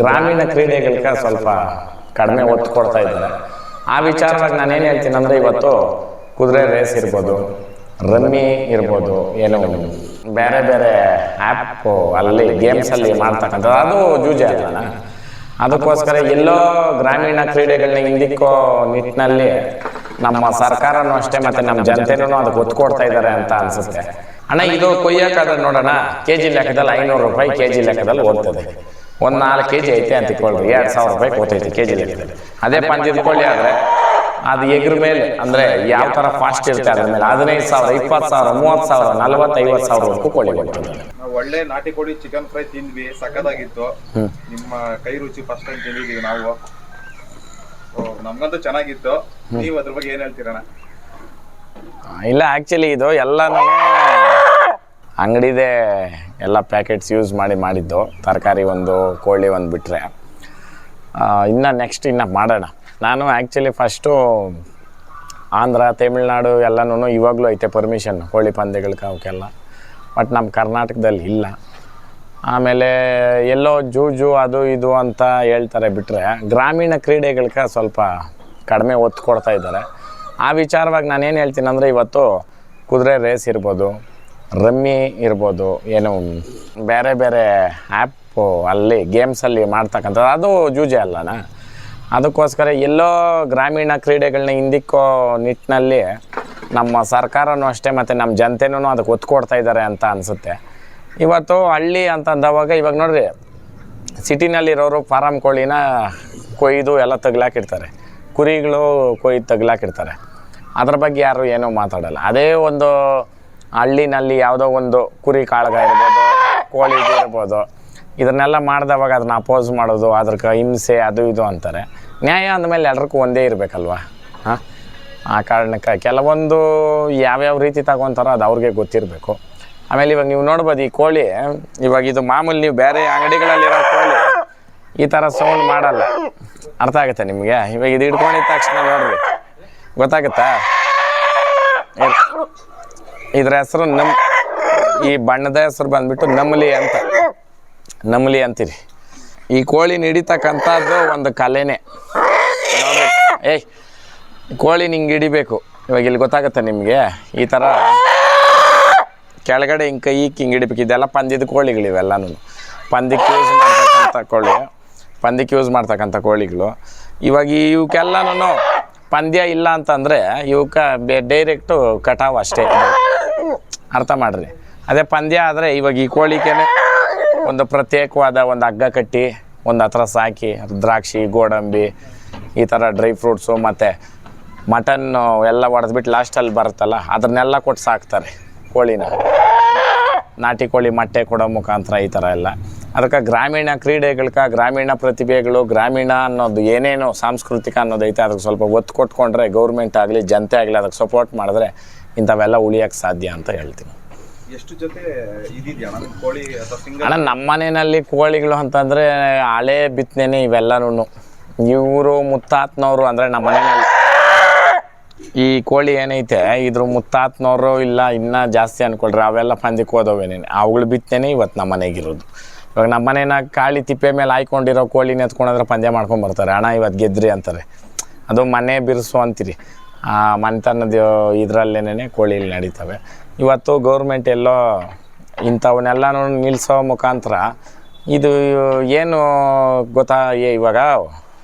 ಗ್ರಾಮೀಣ ಕ್ರೀಡೆಗಳಿಗೆ ಸ್ವಲ್ಪ ಕಡಿಮೆ ಒತ್ತು ಕೊಡ್ತಾ ಇದ್ದಾರೆ. ಆ ವಿಚಾರವಾಗಿ ನಾನೇನು ಹೇಳ್ತೀನಿ ಅಂದರೆ ಇವತ್ತು ಕುದುರೆ ರೇಸ್ ಇರ್ಬೋದು ರಮ್ಮಿ ಇರ್ಬೋದು, ಏನು ಬೇರೆ ಬೇರೆ ಆ್ಯಪ್ ಅಲ್ಲಿ ಗೇಮ್ಸಲ್ಲಿ ಮಾಡ್ತಕ್ಕಂಥದ್ದು. ಅದು ಜೂಜೆ ಅಲ್ಲ ಅದಕ್ಕೋಸ್ಕರ ಎಲ್ಲೋ ಗ್ರಾಮೀಣ ಕ್ರೀಡೆಗಳನ್ನ ಹಿಂದಿಕ್ಕೋ ನಿಟ್ಟಿನಲ್ಲಿ ನಮ್ಮ ಸರ್ಕಾರನೂ ಅಷ್ಟೇ ಮತ್ತೆ ನಮ್ಮ ಜನತೆನೂ ಅದಕ್ಕೆ ಒತ್ತು ಕೊಡ್ತಾ ಇದ್ದಾರೆ ಅಂತ ಅನ್ಸುತ್ತೆ. ಅಣ್ಣ, ಇದು ಕೊಯ್ಯಕ್ಕಾದ್ರೆ ನೋಡೋಣ. ಕೆ ಜಿ ಲೆಕ್ಕದಲ್ಲಿ ಐನೂರು ರೂಪಾಯಿ ಕೆ ಜಿ ಲೆಕ್ಕದಲ್ಲಿ ಹೋಗ್ತದೆ ಒಂದು ನಾಲ್ಕು ಕೆ ಜಿ ಐತೆ ಅಂತ ಇಟ್ಕೊಳ್ರಿ. ಎರಡು ಸಾವಿರ ರೂಪಾಯಿ ಕೊಟ್ಟೈತೆ ಕೆ ಜಿ ಅದೇ ಪಂದ್ಯದ ಇದ್ಕೊಳ್ಳಿ ಆದರೆ ಅದು ಎಗ್ರ ಮೇಲೆ ಅಂದರೆ ಯಾವ ಥರ ಫಾಸ್ಟ್ ಇರುತ್ತೆ ಅದ್ರ ಮೇಲೆ ಹದಿನೈದು ಸಾವಿರ ಇಪ್ಪತ್ತು ಸಾವಿರ ಮೂವತ್ತು ಸಾವಿರ ನಲವತ್ತೈವತ್ತು ಸಾವಿರವರೆಗೂ ಕೋಳಿ ಬರ್ತದೆ ನಾವು ಒಳ್ಳೆ ನಾಟಿ ಕೋಳಿ ಚಿಕನ್ ಫ್ರೈ ತಿಂದ್ವಿ ಸಖತ್ತಾಗಿತ್ತು. ನಿಮ್ಮ ಕೈ ರುಚಿ ಫಸ್ಟ್ ಟೈಮ್ ತಿಂದಿದ್ದೀವಿ ನಾವು. ನಮ್ಗಂತೂ ಚೆನ್ನಾಗಿತ್ತು. ನೀವು ಅದ್ರ ಬಗ್ಗೆ ಏನ್ ಹೇಳ್ತೀರಣ್ಣ? ಇಲ್ಲ ಆ್ಯಕ್ಚುಲಿ ಇದು ಎಲ್ಲನೂ ಅಂಗಡಿದೇ ಎಲ್ಲ ಪ್ಯಾಕೆಟ್ಸ್ ಯೂಸ್ ಮಾಡಿ ಮಾಡಿದ್ದು. ತರಕಾರಿ ಒಂದು, ಕೋಳಿ ಒಂದು ಬಿಟ್ಟರೆ ಇನ್ನು ನೆಕ್ಸ್ಟ್ ಇನ್ನು ಮಾಡೋಣ. ನಾನು ಆ್ಯಕ್ಚುಲಿ ಫಸ್ಟು ಆಂಧ್ರ, ತಮಿಳ್ನಾಡು ಎಲ್ಲನೂ ಇವಾಗಲೂ ಐತೆ ಪರ್ಮಿಷನ್ ಕೋಳಿ ಪಂದ್ಯಗಳಿಗೆ ಅವಕ್ಕೆಲ್ಲ. ಬಟ್ ನಮ್ಮ ಕರ್ನಾಟಕದಲ್ಲಿ ಇಲ್ಲ. ಆಮೇಲೆ ಎಲ್ಲೋ ಜೂಜು ಅದು ಇದು ಅಂತ ಹೇಳ್ತಾರೆ ಬಿಟ್ಟರೆ ಗ್ರಾಮೀಣ ಕ್ರೀಡೆಗಳಿಗೆ ಸ್ವಲ್ಪ ಕಡಿಮೆ ಒತ್ತು ಕೊಡ್ತಾ ಇದ್ದಾರೆ. ಆ ವಿಚಾರವಾಗಿ ನಾನೇನು ಹೇಳ್ತೀನಿ ಅಂದರೆ ಇವತ್ತು ಕುದುರೆ ರೇಸ್ ಇರ್ಬೋದು ರಮ್ಮಿ ಇರ್ಬೋದು, ಏನು ಬೇರೆ ಬೇರೆ ಆ್ಯಪು ಅಲ್ಲಿ ಗೇಮ್ಸಲ್ಲಿ ಮಾಡ್ತಕ್ಕಂಥದ್ದು. ಅದು ಜೂಜೆ ಅಲ್ಲಣ್ಣ ಅದಕ್ಕೋಸ್ಕರ ಎಲ್ಲೋ ಗ್ರಾಮೀಣ ಕ್ರೀಡೆಗಳನ್ನ ಹಿಂದಿಕ್ಕೋ ನಿಟ್ಟಿನಲ್ಲಿ ನಮ್ಮ ಸರ್ಕಾರನೂ ಅಷ್ಟೇ ಮತ್ತು ನಮ್ಮ ಜನತೆನೂ ಅದಕ್ಕೆ ಒತ್ತು ಕೊಡ್ತಾ ಇದ್ದಾರೆ ಅಂತ ಅನಿಸುತ್ತೆ. ಇವತ್ತು ಹಳ್ಳಿ ಅಂತಂದವಾಗ ಇವಾಗ ನೋಡ್ರಿ, ಸಿಟಿನಲ್ಲಿರೋರು ಫಾರಂ ಕೋಳಿನ ಕೊಯ್ದು ಎಲ್ಲ ತಗ್ಲಾಕಿರ್ತಾರೆ ಕುರಿಗಳು ಕೊಯ್ದು ತಗ್ಲಾಕಿರ್ತಾರೆ ಅದ್ರ ಬಗ್ಗೆ ಯಾರು ಏನೂ ಮಾತಾಡಲ್ಲ. ಅದೇ ಒಂದು ಹಳ್ಳಿನಲ್ಲಿ ಯಾವುದೋ ಒಂದು ಕುರಿ ಕಾಳಗ ಇರ್ಬೋದು, ಕೋಳಿ ಇರ್ಬೋದು. ಇದನ್ನೆಲ್ಲ ಮಾಡಿದವಾಗ ಅದನ್ನ ಅಪೋಸ್ ಮಾಡೋದು ಅದಕ್ಕೆ ಹಿಂಸೆ, ಅದು ಇದು ಅಂತಾರೆ. ನ್ಯಾಯ ಅಂದಮೇಲೆ ಎಲ್ರಿಗೂ ಒಂದೇ ಇರಬೇಕಲ್ವಾ? ಹಾಂ? ಆ ಕಾರಣಕ್ಕೆ ಕೆಲವೊಂದು ಯಾವ್ಯಾವ ರೀತಿ ತಗೊತಾರೋ ಅದು ಅವ್ರಿಗೆ ಗೊತ್ತಿರಬೇಕು. ಆಮೇಲೆ ಇವಾಗ ನೀವು ನೋಡ್ಬೋದು ಈ ಕೋಳಿ, ಇವಾಗ ಇದು ಮಾಮೂಲಿ ನೀವು ಬೇರೆ ಅಂಗಡಿಗಳಲ್ಲಿರೋ ಕೋಳಿ, ಈ ಥರ ಸೌಂಡ್ ಮಾಡಲ್ಲ. ಅರ್ಥ ಆಗುತ್ತೆ ನಿಮಗೆ? ಇವಾಗ ಇದು ಹಿಡ್ಕೊಂಡಿದ ತಕ್ಷಣ ನೋಡ್ರಿ. ಗೊತ್ತಾಗುತ್ತಾ? ಇದ್ರ ಹೆಸರು ನಮ್ ಈ ಬಣ್ಣದ ಹೆಸರು ಬಂದ್ಬಿಟ್ಟು ನಮಲಿ ಅಂತ. ನಮಲಿ ಅಂತೀರಿ. ಈ ಕೋಳಿ ಹಿಡಿತಕ್ಕಂಥದ್ದು ಒಂದು ಕಲೆನೇ. ಏಯ್, ಕೋಳಿ ನಿಂಗೆ ಹಿಡಿಬೇಕು. ಇವಾಗ ಇಲ್ಲಿ ಗೊತ್ತಾಗುತ್ತೆ ನಿಮಗೆ. ಈ ಥರ ಕೆಳಗಡೆ ಹಿಂಗೆ ಕೈ ಹಿಂಗೆ ಹಿಡಿಬೇಕು. ಇದೆಲ್ಲ ಪಂದ್ಯದ ಕೋಳಿಗಳಿವೆಲ್ಲನೂ ಪಂದ್ಯಕ್ಕೆ ಯೂಸ್ ಮಾಡ್ತಕ್ಕಂಥ ಕೋಳಿ. ಪಂದ್ಯಕ್ಕೆ ಯೂಸ್ ಮಾಡ್ತಕ್ಕಂಥ ಕೋಳಿಗಳು. ಇವಾಗ ಇವಕ್ಕೆಲ್ಲನೂ ಪಂದ್ಯ ಇಲ್ಲ ಅಂತಂದರೆ ಇವಕ್ಕೆ ಡೈರೆಕ್ಟು ಕಟಾವು ಅಷ್ಟೇ. ಅರ್ಥ ಮಾಡ್ರಿ. ಅದೇ ಪಂದ್ಯ ಆದರೆ ಇವಾಗ ಈ ಕೋಳಿಕೆನೆ ಒಂದು ಪ್ರತ್ಯೇಕವಾದ ಒಂದು ಹಗ್ಗ ಕಟ್ಟಿ, ಒಂದು ಹತ್ರ ಸಾಕಿ ದ್ರಾಕ್ಷಿ, ಗೋಡಂಬಿ, ಈ ಥರ ಡ್ರೈ ಫ್ರೂಟ್ಸು ಮತ್ತು ಮಟನ್ನು ಎಲ್ಲ ಹೊಡೆದ್ಬಿಟ್ಟು ಲಾಸ್ಟಲ್ಲಿ ಬರುತ್ತಲ್ಲ, ಅದನ್ನೆಲ್ಲ ಕೊಟ್ಟು ಸಾಕ್ತಾರೆ ಕೋಳಿನ. ನಾಟಿ ಕೋಳಿ, ಮೊಟ್ಟೆ ಕೊಡೋ ಮುಖಾಂತರ ಈ ಥರ ಎಲ್ಲ. ಅದಕ್ಕೆ ಗ್ರಾಮೀಣ ಕ್ರೀಡೆಗಳ್ಗೆ ಗ್ರಾಮೀಣ ಪ್ರತಿಭೆಗಳು ಗ್ರಾಮೀಣ ಅನ್ನೋದು ಏನೇನು ಸಾಂಸ್ಕೃತಿಕ ಅನ್ನೋದೈತೆ ಅದಕ್ಕೆ ಸ್ವಲ್ಪ ಒತ್ತು ಕೊಟ್ಕೊಂಡ್ರೆ ಗೌರ್ಮೆಂಟ್ ಆಗಲಿ ಜನತೆ ಆಗಲಿ ಅದಕ್ಕೆ ಸಪೋರ್ಟ್ ಮಾಡಿದ್ರೆ ಇಂಥವೆಲ್ಲ ಉಳಿಯೋಕ್ಕೆ ಸಾಧ್ಯ ಅಂತ ಹೇಳ್ತೀನಿ. ಎಷ್ಟು ಜೊತೆ ಅಣ್ಣ ನಮ್ಮ ಮನೆಯಲ್ಲಿ ಕೋಳಿಗಳು ಅಂತಂದರೆ ಹಳೆ ಬಿತ್ತನೆ ಇವೆಲ್ಲನೂ ಇವರು ಮುತ್ತಾತ್ನವರು ಅಂದರೆ ನಮ್ಮ ಮನೆಯಲ್ಲಿ ಈ ಕೋಳಿ ಏನೈತೆ ಇದ್ರ ಮುತ್ತಾತ್ನವರು ಇಲ್ಲ ಇನ್ನೂ ಜಾಸ್ತಿ ಅನ್ಕೊಳ್ರಿ ಅವೆಲ್ಲ ಪಂದ್ಯಕ್ಕೆ ಹೋದವೇನೇನೆ. ಅವುಗಳು ಬಿತ್ತನೆ ಇವತ್ತು ನಮ್ಮ ಮನೆಗಿರೋದು ಇವಾಗ ನಮ್ಮ ಮನೇನ ಕಾಳಿ ತಿಪ್ಪೆ ಮೇಲೆ ಹಾಯ್ಕೊಂಡಿರೋ ಕೋಳಿ ಎತ್ಕೊಂಡ್ರೆ ಪಂದ್ಯ ಮಾಡ್ಕೊಂಡು ಬರ್ತಾರೆ. ಅಣ್ಣ ಇವತ್ತು ಗೆದ್ರಿ ಅಂತಾರೆ. ಅದು ಮನೆ ಬಿರುಸು ಅಂತೀರಿ. ಆ ಮನೆತನದ ಇದರಲ್ಲೇನೆ ಕೋಳಿಲಿ ನಡೀತವೆ. ಇವತ್ತು ಗೌರ್ಮೆಂಟ್ ಎಲ್ಲೋ ಇಂಥವನ್ನೆಲ್ಲನೂ ನಿಲ್ಲಿಸೋ ಮುಖಾಂತರ ಇದು ಏನು ಗೊತ್ತಾ ಇವಾಗ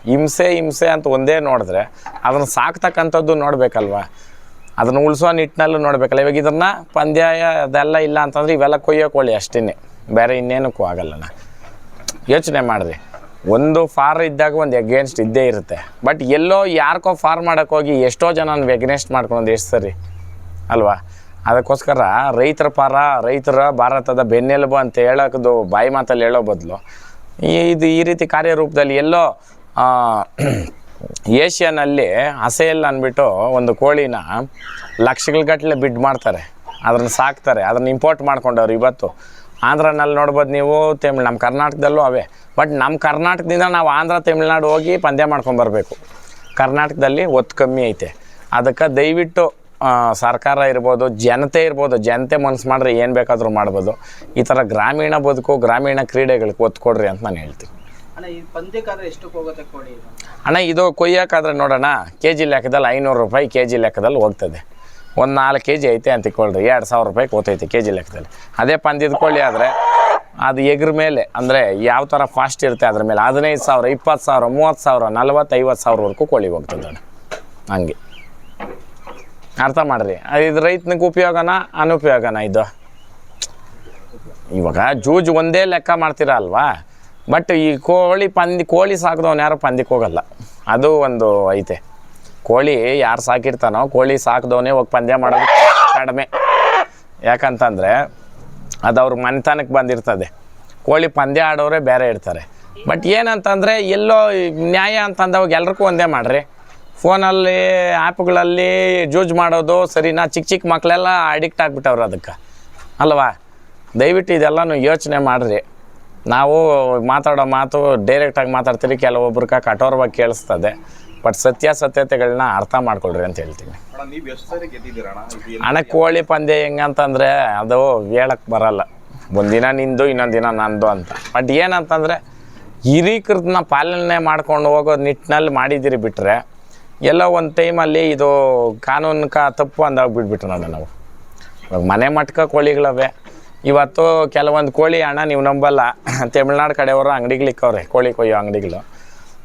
ಹಿಂಸೆ ಹಿಂಸೆ ಅಂತ ಒಂದೇ ನೋಡಿದ್ರೆ ಅದನ್ನು ಸಾಕ್ತಕ್ಕಂಥದ್ದು ನೋಡಬೇಕಲ್ವ? ಅದನ್ನು ಉಳಿಸೋ ನಿಟ್ಟಿನಲ್ಲೂ ನೋಡಬೇಕಲ್ಲ. ಇವಾಗ ಇದನ್ನು ಪಂದ್ಯ ಅದೆಲ್ಲ ಇಲ್ಲ ಅಂತಂದ್ರೆ ಇವೆಲ್ಲ ಕೊಯ್ಯೋ ಕೋಳಿ ಅಷ್ಟೇ ಬೇರೆ ಇನ್ನೇನಕ್ಕೂ ಆಗಲ್ಲಣ್ಣ ಯೋಚನೆ ಮಾಡಿರಿ. ಒಂದು ಫಾರ್ ಇದ್ದಾಗ ಒಂದು ಎಗೇನ್ಸ್ಟ್ ಇದ್ದೇ ಇರುತ್ತೆ. ಬಟ್ ಎಲ್ಲೋ ಯಾರಿಗೋ ಫಾರ್ ಮಾಡೋಕೆ ಹೋಗಿ ಎಷ್ಟೋ ಜನ ಎಗ್ನೆಸ್ಟ್ ಮಾಡ್ಕೊಂಡು ಎಷ್ಟು ಸರಿ ಅಲ್ವಾ? ಅದಕ್ಕೋಸ್ಕರ ರೈತರ ಪರ, ರೈತರ ಭಾರತದ ಬೆನ್ನೆಲುಬು ಅಂತ ಹೇಳೋದು ಬಾಯಿ ಮಾತಲ್ಲಿ ಹೇಳೋ ಬದಲು ಇದು ಈ ರೀತಿ ಕಾರ್ಯರೂಪದಲ್ಲಿ ಎಲ್ಲೋ ಏಷ್ಯಾನಲ್ಲಿ ಹಸೆಯಲ್ಲಿ ಅಂದ್ಬಿಟ್ಟು ಒಂದು ಕೋಳಿನ ಲಕ್ಷಗಟ್ಟಲೆ ಬಿಡ್ ಮಾಡ್ತಾರೆ. ಅದನ್ನು ಸಾಕ್ತಾರೆ. ಅದನ್ನು ಇಂಪೋರ್ಟ್ ಮಾಡ್ಕೊಂಡವ್ರು ಇವತ್ತು. ಆಂಧ್ರನಲ್ಲಿ ನೋಡ್ಬೋದು ನೀವು ತಮಿಳ್ ನಮ್ಮ ಕರ್ನಾಟಕದಲ್ಲೂ ಅವೇ. ಬಟ್ ನಮ್ಮ ಕರ್ನಾಟಕದಿಂದ ನಾವು ಆಂಧ್ರ ತಮಿಳ್ನಾಡು ಹೋಗಿ ಪಂದ್ಯ ಮಾಡ್ಕೊಂಬರ್ಬೇಕು ಕರ್ನಾಟಕದಲ್ಲಿ ಒತ್ತು ಕಮ್ಮಿ ಐತೆ. ಅದಕ್ಕೆ ದಯವಿಟ್ಟು ಸರ್ಕಾರ ಇರ್ಬೋದು ಜನತೆ ಇರ್ಬೋದು ಜನತೆ ಮನಸ್ಸು ಮಾಡಿದ್ರೆ ಏನು ಬೇಕಾದರೂ ಮಾಡ್ಬೋದು. ಈ ಥರ ಗ್ರಾಮೀಣ ಬದುಕು ಗ್ರಾಮೀಣ ಕ್ರೀಡೆಗಳಿಗೆ ಒತ್ತು ಕೊಡ್ರಿ ಅಂತ ನಾನು ಹೇಳ್ತೀನಿ. ಅಣ್ಣ ಇದು ಕೊಯ್ಯೋಕ್ಕಾದ್ರೆ ನೋಡೋಣ ಕೆ ಜಿ ಲೆಕ್ಕದಲ್ಲಿ ಐನೂರು ರೂಪಾಯಿ ಕೆ ಜಿ ಲೆಕ್ಕದಲ್ಲಿ ಹೋಗ್ತದೆ. ಒಂದು ನಾಲ್ಕು ಕೆ ಜಿ ಐತೆ ಅಂತ ಇಟ್ಕೊಳ್ರಿ. ಎರಡು ಸಾವಿರ ರೂಪಾಯಿ ಕೋತೈತೆ ಕೆ ಜಿ ಲೆಕ್ಕದಲ್ಲಿ. ಅದೇ ಪಂದ್ಯದ ಕೋಳಿ ಆದರೆ ಅದು ಎಗ್ರ ಮೇಲೆ, ಅಂದರೆ ಯಾವ ಥರ ಫಾಸ್ಟ್ ಇರುತ್ತೆ ಅದ್ರ ಮೇಲೆ ಹದಿನೈದು ಸಾವಿರ, ಇಪ್ಪತ್ತು ಸಾವಿರ, ಮೂವತ್ತು ಸಾವಿರ ನಲ್ವತ್ತು ಐವತ್ತು ಸಾವಿರವರೆಗೂ ಕೋಳಿ ಹೋಗ್ತದೆ ಹಂಗೆ. ಅರ್ಥ ಮಾಡಿರಿ. ಇದು ರೈತನಿಗೆ ಉಪಯೋಗನ, ಅನುಪಯೋಗನ ಇದು? ಇವಾಗ ಜೂಜು ಒಂದೇ ಲೆಕ್ಕ ಮಾಡ್ತೀರಾ ಅಲ್ವಾ? ಬಟ್ ಈ ಕೋಳಿ ಪಂದಿ, ಕೋಳಿ ಸಾಕಿದವನು ಯಾರು ಪಂದಿಕ್ಕೆ ಹೋಗಲ್ಲ. ಅದು ಒಂದು ಐತೆ. ಕೋಳಿ ಯಾರು ಸಾಕಿರ್ತಾನೋ, ಕೋಳಿ ಸಾಕಿದವನೇ ಹೋಗಿ ಪಂದ್ಯ ಮಾಡೋದು ಕಡಿಮೆ. ಯಾಕಂತಂದರೆ ಅದು ಅವ್ರ ಮನೆತನಕ್ಕೆ ಬಂದಿರ್ತದೆ. ಕೋಳಿ ಪಂದ್ಯ ಆಡೋರೇ ಬೇರೆ ಇರ್ತಾರೆ. ಬಟ್ ಏನಂತಂದರೆ ಎಲ್ಲೋ ನ್ಯಾಯ ಅಂತಂದವಾಗ ಎಲ್ರಿಗೂ ಒಂದೇ ಮಾಡ್ರಿ. ಫೋನಲ್ಲಿ ಆ್ಯಪ್ಗಳಲ್ಲಿ ಜೂಜ್ ಮಾಡೋದು ಸರಿನಾ? ಚಿಕ್ಕ ಚಿಕ್ಕ ಮಕ್ಕಳೆಲ್ಲ ಅಡಿಕ್ಟ್ ಆಗಿಬಿಟ್ಟವ್ರು ಅದಕ್ಕೆ. ಅಲ್ವಾ? ದಯವಿಟ್ಟು ಇದೆಲ್ಲನೂ ಯೋಚನೆ ಮಾಡಿರಿ. ನಾವು ಮಾತಾಡೋ ಮಾತು ಡೈರೆಕ್ಟಾಗಿ ಮಾತಾಡ್ತೀರಿ ಕೆಲವೊಬ್ರಿಗೆ ಕಠೋರವಾಗಿ ಕೇಳಿಸ್ತದೆ. ಬಟ್ ಸತ್ಯಾಸತ್ಯತೆಗಳನ್ನ ಅರ್ಥ ಮಾಡ್ಕೊಳ್ರಿ ಅಂತ ಹೇಳ್ತೀನಿ. ಹಣ ಕೋಳಿ ಪಂದ್ಯ ಹೆಂಗಂತಂದರೆ ಅದು ಹೇಳಕ್ಕೆ ಬರಲ್ಲ. ಒಂದಿನ ನಿಂದು ಇನ್ನೊಂದು ದಿನ ನಂದು ಅಂತ. ಬಟ್ ಏನಂತಂದರೆ ಹಿರೀಕರನ್ನ ಪಾಲನೆ ಮಾಡ್ಕೊಂಡು ಹೋಗೋ ನಿಟ್ಟಿನಲ್ಲಿ ಮಾಡಿದ್ದೀರಿ ಬಿಟ್ಟರೆ ಎಲ್ಲೋ ಒಂದು ಟೈಮಲ್ಲಿ ಇದು ಕಾನೂನು ಕ ತಪ್ಪು ಅಂದಾಗ ಬಿಟ್ಬಿಟ್ರು ನಾನು ನಾವು. ಇವಾಗ ಮನೆ ಮಟ್ಕ ಕೋಳಿಗಳವೆ. ಇವತ್ತು ಕೆಲವೊಂದು ಕೋಳಿ ಹಣ ನೀವು ನಂಬಲ್ಲ. ತಮಿಳ್ನಾಡು ಕಡೆಯವರು ಅಂಗಡಿಗಳಿಕ್ಕವ್ರೆ ಕೋಳಿ ಕೊಯ್ಯೋ ಅಂಗಡಿಗಳು.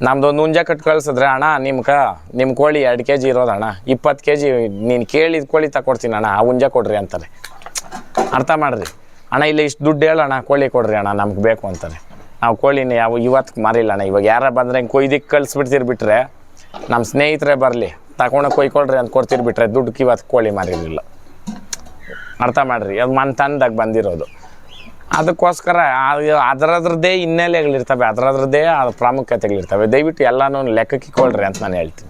ನಮ್ದು ಒಂದು ಹುಂಜ ಕಟ್ ಕಳ್ಸಿದ್ರೆ, ಅಣ್ಣ ನಿಮ್ಗೆ ನಿಮ್ಮ ಕೋಳಿ ಎರಡು ಕೆ ಜಿ ಇರೋದು ಅಣ್ಣ. ಇಪ್ಪತ್ತು ಕೆ ಜಿ ನೀನು ಕೇಳಿದ ಕೋಳಿ ತಗೊಡ್ತೀನಿ ಅಣ್ಣ. ಆ ಹುಂಜ ಕೊಡ್ರಿ ಅಂತಾರೆ. ಅರ್ಥ ಮಾಡ್ರಿ. ಅಣ್ಣ, ಇಲ್ಲಿ ಇಷ್ಟು ದುಡ್ಡು ಹೇಳೋಣ ಕೋಳಿ ಕೊಡ್ರಿ ಅಣ್ಣ, ನಮ್ಗೆ ಬೇಕು ಅಂತಾರೆ. ನಾವು ಕೋಳಿನ ಯಾವ ಇವತ್ತು ಮಾರಿಲ್ಲ ಅಣ್ಣ. ಇವಾಗ ಯಾರ ಬಂದರೆ ಹಿಂಗೆ ಕೊಯ್ದಿಕ್ಕೆ ಕಳಿಸ್ಬಿಡ್ತಿರ್ ಬಿಟ್ರೆ ನಮ್ಮ ಸ್ನೇಹಿತರೆ ಬರಲಿ, ತಗೊಂಡು ಕೊಯ್ಕೊಳ್ರಿ ಅಂತ ಕೊಡ್ತೀರಿ ಬಿಟ್ರೆ ದುಡ್ಡು ಇವತ್ತು ಕೋಳಿ ಮಾರಿರಲಿಲ್ಲ. ಅರ್ಥ ಮಾಡ್ರಿ. ಅದು ಮನ್ ತಂದಾಗ ಬಂದಿರೋದು. ಅದಕ್ಕೋಸ್ಕರ ಅದರದ್ರದ್ದೇ ಹಿನ್ನೆಲೆಗಳಿರ್ತವೆ ಅದರದ್ರದ್ದೇ ಆ ಪ್ರಾಮುಖ್ಯತೆಗಳಿರ್ತವೆ. ದಯವಿಟ್ಟು ಎಲ್ಲನೂ ಲೆಕ್ಕಕ್ಕೆ ಇಕ್ಕೊಳ್ರಿ ಅಂತ ನಾನು ಹೇಳ್ತೀನಿ.